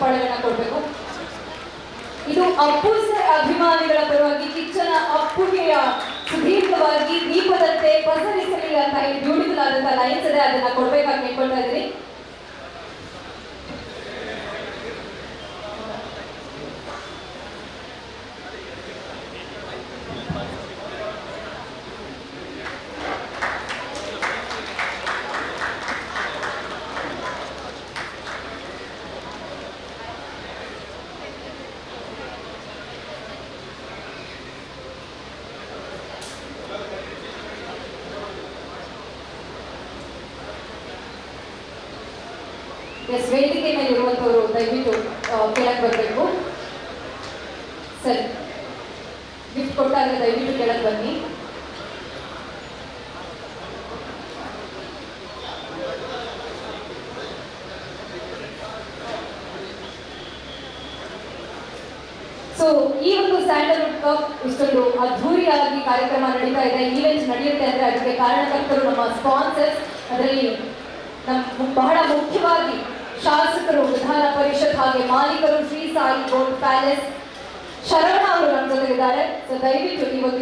ಚಪ್ಪಾಳೆಗಳನ್ನ ಕೊಡಬೇಕು. ಇದು ಅಪ್ಪು ಅಭಿಮಾನಿಗಳ ಪರವಾಗಿ ಕಿಚ್ಚನ ಅಪ್ಪುಗೆಯ ಸುದೀರ್ಘವಾಗಿ ದೀಪದಂತೆ ಪಸರಿಸಲಿ ಅಂತ ಹೇಳಿ ಬ್ಯೂಟಿಫುಲ್ ಆದಂತಹ ಲೈನ್ಸ್ ಇದೆ, ಅದನ್ನ ಕೊಡ್ಬೇಕಾಗಿ ಕೇಳ್ಕೊಳ್ತಾ ಇದ್ದೀನಿ. ಎಸ್ ವೇದಿಕೆ ಮೇಲೆ ಇರುವಂತವರು ದಯವಿಟ್ಟು ಕೆಳಗೆ ಬರಬೇಕು. ಸರಿ ಗಿಫ್ಟ್ ಕೊಟ್ಟಾಗ ದಯವಿಟ್ಟು ಕೆಳಗೆ ಬನ್ನಿ. ಸೊ ಈ ಒಂದು ಸ್ಯಾಂಡಲ್ವುಡ್ ಕಪ್ ಇಷ್ಟೊಂದು ಅದ್ಧೂರಿಯಾಗಿ ಕಾರ್ಯಕ್ರಮ ನಡೀತಾ ಇದೆ. ಈವೆಂಟ್ ನಡೆಯುತ್ತೆ ಅಂದ್ರೆ ಅದಕ್ಕೆ ಕಾರಣಕರ್ತರು ನಮ್ಮ ಸ್ಪಾನ್ಸರ್ಸ್ ಅದರಲ್ಲಿ ನಮ್ಮ ಬಹಳ ಮುಖ್ಯವಾಗಿ ಹಾಗೆ ಮಾಲೀಕರು ಶ್ರೀ ಸಾಯಿ ಗೋಲ್ಡ್ ಪ್ಯಾಲೇಸ್ ಶರಣ ಅವರು ನಮ್ಮ ಜೊತೆಗಿದ್ದಾರೆ. ಸೊ ದಯವಿಟ್ಟು ಇವತ್ತು